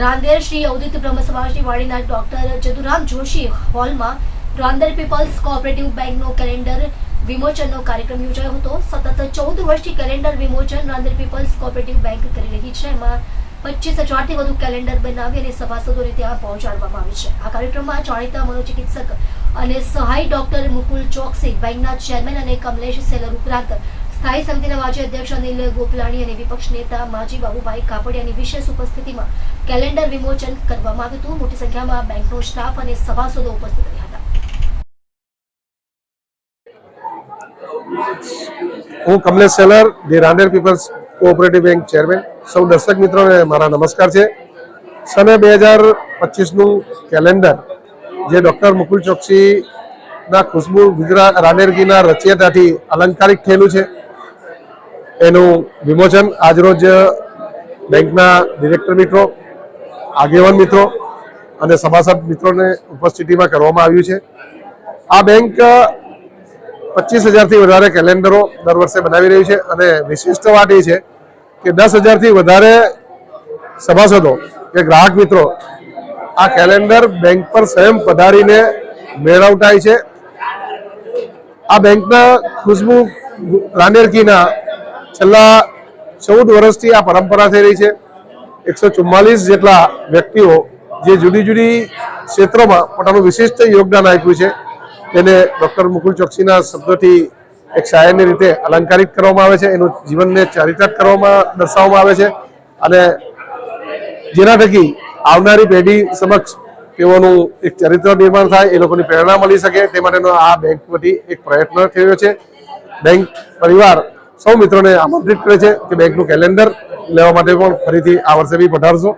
રાંદેર શ્રી અવધિત બ્રહ્મ સમાજની વાડીના ડોક્ટર ચતુરામ જોશી હોલમાં રાંદેર પીપલ્સ કોઓપરેટિવ બેંકનો કેલેન્ડર વિમોચનનો કાર્યક્રમ યોજાયો હતો. સતત ચૌદ વર્ષથી કેલેન્ડર વિમોચન રાંદેર પીપલ્સ કોઓપરેટિવ બેંક કરી રહી છે. એમાં પચીસ હજારથી વધુ કેલેન્ડર બનાવી અને સભાસદોને ત્યાં પહોંચાડવામાં આવે છે. આ કાર્યક્રમમાં જાણીતા મનોચિકિત્સક અને સહાય ડોક્ટર મુકુલ ચોકસી, બેંકના ચેરમેન અને કમલેશ સેલર ઉપરાંત સ્થાયી સમિતિના માજી અધ્યક્ષ અનિલ ગોપલાણી અને વિપક્ષ નેતા માજી બાબુભાઈ કાપડિયાની વિશેષ ઉપસ્થિતિમાં કેલેન્ડર વિમોચન કરવામાં આવ્યું હતું. મોટી સંખ્યામાં બેંકનો સ્ટાફ અને સભાસદો ઉપસ્થિત રહ્યા હતા. હું Kamlesh Seller, the Rander people's cooperative bank chairman. સૌ દર્શક મિત્રોને મારા નમસ્કાર છે. સને બે હજાર પચીસનું કેલેન્ડર, જે ડૉક્ટર મુકુલ ચોકસીના ખુશ્બુ ગુજરાત રાંદેરગીના રચયતાથી અલંકારિક થયેલું છે. એનું વિમોચન આજરોજ બેંકના ડિરેક્ટર મિત્રો, આગેવાન મિત્રો અને સભાસદ મિત્રોને ઉપસ્થિતિમાં કરવામાં આવ્યું છે. આ બેંક પચીસ હજારથી વધારે કેલેન્ડરો દર વર્ષે બનાવી રહી છે અને વિશિષ્ટ વાત એ છે કે દસ હજારથી વધારે સભાસદો કે ગ્રાહક મિત્રો આ કેલેન્ડર બેંક પર સ્વયં પધારીને મેળવટાય છે. આ બેંકના ખુશ્બુ રાંદેરકીના છેલ્લા ચૌદ વર્ષથી આ પરંપરા થઈ રહી છે. એકસો ચુમ્માલીસ જેટલા વ્યક્તિઓ જે જુદી જુદી ક્ષેત્રોમાં પોતાનું વિશિષ્ટ યોગદાન આપ્યું છે, તેને ડૉક્ટર મુકુલ ચોકસીના શબ્દોથી એક શાયરની રીતે અલંકારિત કરવામાં આવે છે. એનું જીવનને ચારિત્રક કરવામાં દર્શાવવામાં આવે છે અને જેના થકી આવનારી પેઢી સમક્ષ તેઓનું એક ચરિત્ર નિર્માણ થાય, એ લોકોની પ્રેરણા મળી શકે. તે માટેનો આ બેંક વતી એક પ્રયત્ન થયો છે. બેંક પરિવાર સૌ મિત્રોને આમંત્રિત કરે છે કે બેંકનું કેલેન્ડર લેવા માટે પણ ફરીથી આ વર્ષે બી પધારશો.